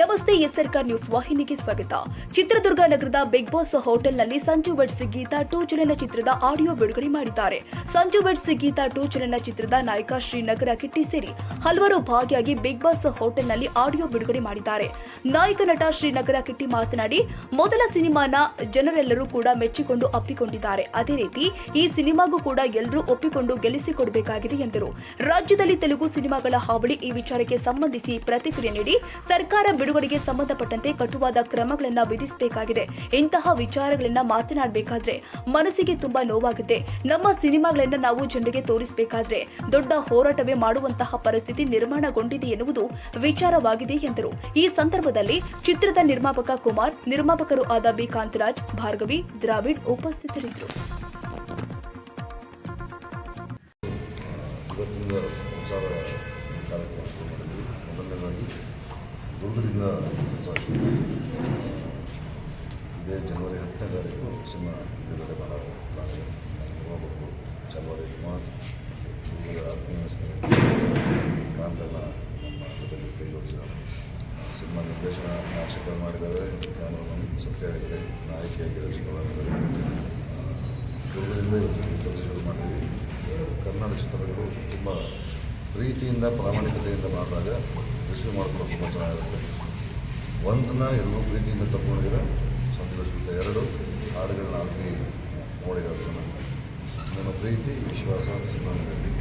ಸರ್ಕಾರ್ ನ್ಯೂಸ್ ವಾಹಿನಿಗೆ ಸ್ವಾಗತ. ಚಿತ್ರದುರ್ಗ ನಗರದ ಬಿಗ್ ಬಾಸ್ ಹೋಟೆಲ್ನಲ್ಲಿ ಸಂಜು ವೆಡ್ಸ್ ಗೀತಾ ಟೂ ಚಲನಚಿತ್ರದ ಆಡಿಯೋ ಬಿಡುಗಡೆ ಮಾಡಿದ್ದಾರೆ. ಸಂಜು ವೆಡ್ಸ್ ಗೀತಾ ಟೂ ಚಲನಚಿತ್ರದ ನಾಯಕ ಶ್ರೀನಗರ ಕಿಟ್ಟಿ ಸೇರಿ ಹಲವರು ಭಾಗಿಯಾಗಿ ಬಿಗ್ ಬಾಸ್ ಹೋಟೆಲ್ನಲ್ಲಿ ಆಡಿಯೋ ಬಿಡುಗಡೆ ಮಾಡಿದ್ದಾರೆ. ನಾಯಕ ನಟ ಶ್ರೀನಗರ ಕಿಟ್ಟಿ ಮಾತನಾಡಿ, ಮೊದಲ ಸಿನಿಮಾನ ಜನರೆಲ್ಲರೂ ಕೂಡ ಮೆಚ್ಚಿಕೊಂಡು ಅಪ್ಪಿಕೊಂಡಿದ್ದಾರೆ ಅದೇ ರೀತಿ, ಈ ಸಿನಿಮಾಗೂ ಕೂಡ ಎಲ್ಲರೂ ಒಪ್ಪಿಕೊಂಡು ಗೆಲ್ಲಿಸಿಕೊಡಬೇಕಾಗಿದೆ ಎಂದರು. ರಾಜ್ಯದಲ್ಲಿ ತೆಲುಗು ಸಿನಿಮಾಗಳ ಹಾವಳಿ ಈ ವಿಚಾರಕ್ಕೆ ಸಂಬಂಧಿಸಿ ಪ್ರತಿಕ್ರಿಯೆ ನೀಡಿ ಸರ್ಕಾರ ಬಿಡುಗಡೆಗೆ ಸಂಬಂಧಪಟ್ಟಂತೆ ಕಟುವಾದ ಕ್ರಮಗಳನ್ನು ವಿಧಿಸಬೇಕಾಗಿದೆ. ಇಂತಹ ವಿಚಾರಗಳನ್ನ ಮಾತನಾಡಬೇಕಾದ್ರೆ ಮನಸ್ಸಿಗೆ ತುಂಬಾ ನೋವಾಗುತ್ತೆ. ನಮ್ಮ ಸಿನಿಮಾಗಳನ್ನ ನಾವು ಜನರಿಗೆ ತೋರಿಸಬೇಕಾದ್ರೆ ದೊಡ್ಡ ಹೋರಾಟವೇ ಮಾಡುವಂತಹ ಪರಿಸ್ಥಿತಿ ನಿರ್ಮಾಣಗೊಂಡಿದೆ ಎನ್ನುವುದು ವಿಚಾರವಾಗಿದೆ ಎಂದರು. ಈ ಸಂದರ್ಭದಲ್ಲಿ ಚಿತ್ರದ ನಿರ್ಮಾಪಕ ಕುಮಾರ್, ನಿರ್ಮಾಪಕರು ಆದ ಬಿ. ಕಾಂತರಾಜ್, ಭಾರ್ಗವಿ, ದ್ರಾವಿಡ್ ಉಪಸ್ಥಿತರಿದ್ದರು. ಮಾಡಿದ್ವಿ. ಇದೇ ಜನವರಿ ಹತ್ತನೇ ತಾರೀಕು ಸಿನಿಮಾ ಬಿಡುಗಡೆ ಮಾಡೋ ಪ್ಲಾನ್. ನಿರ್ಮಾಪಕರು ಕುಮಾರ್ ಆತ್ಮೀಯ ಸ್ನೇಹಿತ ಕಾಂತಣ್ಣ ನಮ್ಮ ಜೊತೆಗೆ ಕೈ ಜೋಡಿಸಿದ್ದಾರೆ ಸಿನಿಮಾ ನಿರ್ದೇಶನ ನಾಶಕ ಮಾಡಿದ್ದಾರೆ ಕ್ಯಾಮರಾಮನ್ ಸತ್ಯ ಆಗಿದೆ ನಾಯಕಿಯಾಗಿ ರಚಿತವಾಗಿದ್ದಾರೆ ಇವತ್ತು ಕೆಲಸ ಶುರು ಮಾಡಿದ್ವಿ ಕನ್ನಡ ಚಿತ್ರಗಳು ತುಂಬ ಪ್ರೀತಿಯಿಂದ ಪ್ರಾಮಾಣಿಕತೆಯಿಂದ ಮಾಡಿದಾಗ ರಿಸೀವ್ ಮಾಡ್ಕೊಳ್ಳೋಕೆ ತುಂಬ ಚೆನ್ನಾಗಿರುತ್ತೆ ಒಂದನ್ನ ಎಲ್ಲರೂ ಪ್ರೀತಿಯಿಂದ ತಗೊಂಡಿದ್ರೆ ಸಂತೋಷಿತ ಎರಡು ಹಾಡುಗಳನ್ನ ಆಗಲಿ ನೋಡಿದ್ದಾರೆ ನನ್ನ ಪ್ರೀತಿ ವಿಶ್ವಾಸ ಸಿನಿಮಾದಲ್ಲಿ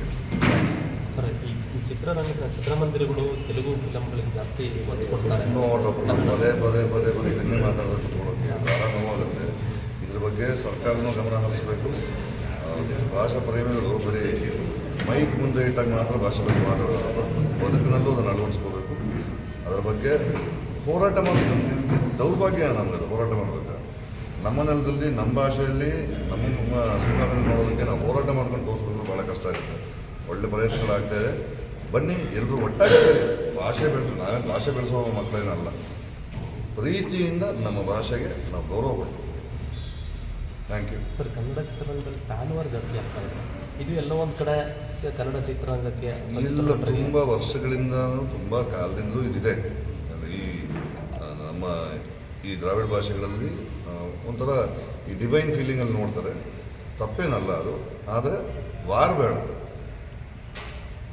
ಸರ್ ಈ ಚಿತ್ರರಂಗದ ಚಿತ್ರಮಂದಿರಗಳು ತೆಲುಗು ಫಿಲಮ್ಗಳಿಗೆ ಜಾಸ್ತಿ ಒತ್ತು ಕೊಡ್ತಾರೆ ನೋಡಪ್ಪ ನಾವು ಪದೇ ಪದೇ ಪದೇ ಪದೇ ಇದನ್ನೇ ಮಾತಾಡೋದು ತಗೊಳ್ಳೋಕೆ ಭಾಳ ನೋವಾಗುತ್ತೆ ಇದ್ರ ಬಗ್ಗೆ ಸರ್ಕಾರನೂ ಗಮನ ಹರಿಸಬೇಕು. ಭಾಷಾ ಪ್ರೇಮಿಗಳು ಬರೀ ಮೈಕ್ ಮುಂದೆ ಇಟ್ಟಾಗ ಮಾತ್ರ ಭಾಷೆ ಬಗ್ಗೆ ಮಾತಾಡೋದು ಬದುಕಿನಲ್ಲೂ ಅದನ್ನು ಅಳವಡಿಸ್ಕೋಬೇಕು. ಅದರ ಬಗ್ಗೆ ಹೋರಾಟ ಮಾಡಬೇಕು. ದೌರ್ಭಾಗ್ಯ ನಮಗದು ಹೋರಾಟ ಮಾಡಬೇಕು. ನಮ್ಮ ನೆಲದಲ್ಲಿ, ನಮ್ಮ ಭಾಷೆಯಲ್ಲಿ, ನಮ್ಮ ನಮ್ಮ ಮಾಡೋದಕ್ಕೆ ನಾವು ಹೋರಾಟ ಮಾಡ್ಕೊಂಡು ತೋರಿಸ್ಬೇಕು ಭಾಳ ಕಷ್ಟ ಆಗುತ್ತೆ. ಒಳ್ಳೆ ಪ್ರಯತ್ನಗಳಾಗ್ತಾ ಇದೆ. ಬನ್ನಿ ಎಲ್ಲರೂ ಒಟ್ಟಾಗಿ ಭಾಷೆ ಬೆಳೆಸಿ, ನಾವೇನು ಭಾಷೆ ಬೆಳೆಸೋ ಮಕ್ಕಳೇನಲ್ಲ. ಪ್ರೀತಿಯಿಂದ ನಮ್ಮ ಭಾಷೆಗೆ ನಾವು ಗೌರವ ಕೊಡ್ತೀವಿ. ಥ್ಯಾಂಕ್ ಯು ಸರ್ ಕನ್ನಡ ಚಿತ್ರರಂಗದಲ್ಲಿ ಜಾಸ್ತಿ ಆಗ್ತಾ ಇದೆ. ಇದು ಎಲ್ಲ ಒಂದು ಕಡೆ ಕನ್ನಡ ಚಿತ್ರರಂಗಕ್ಕೆ ಇಲ್ಲ ತುಂಬ ವರ್ಷಗಳಿಂದ ತುಂಬ ಕಾಲದಿಂದಲೂ ಇದಿದೆ. ಅಂದ್ರೆ ಈ ನಮ್ಮ ಈ ದ್ರಾವಿಡ ಭಾಷೆಗಳಲ್ಲಿ ಒಂಥರ ಈ ಡಿವೈನ್ ಫೀಲಿಂಗಲ್ಲಿ ನೋಡ್ತಾರೆ. ತಪ್ಪೇನಲ್ಲ ಅದು. ಆದರೆ ವಾರ ಬೇಡ.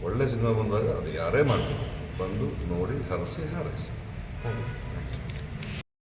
ಒಳ್ಳೆ ಸಿನಿಮಾ ಬಂದಾಗ ಅದು ಯಾರೇ ಮಾಡಲಿ. ಬಂದು ನೋಡಿ ಹರಸಿ ಹಾರೈಸಿ. Thank you.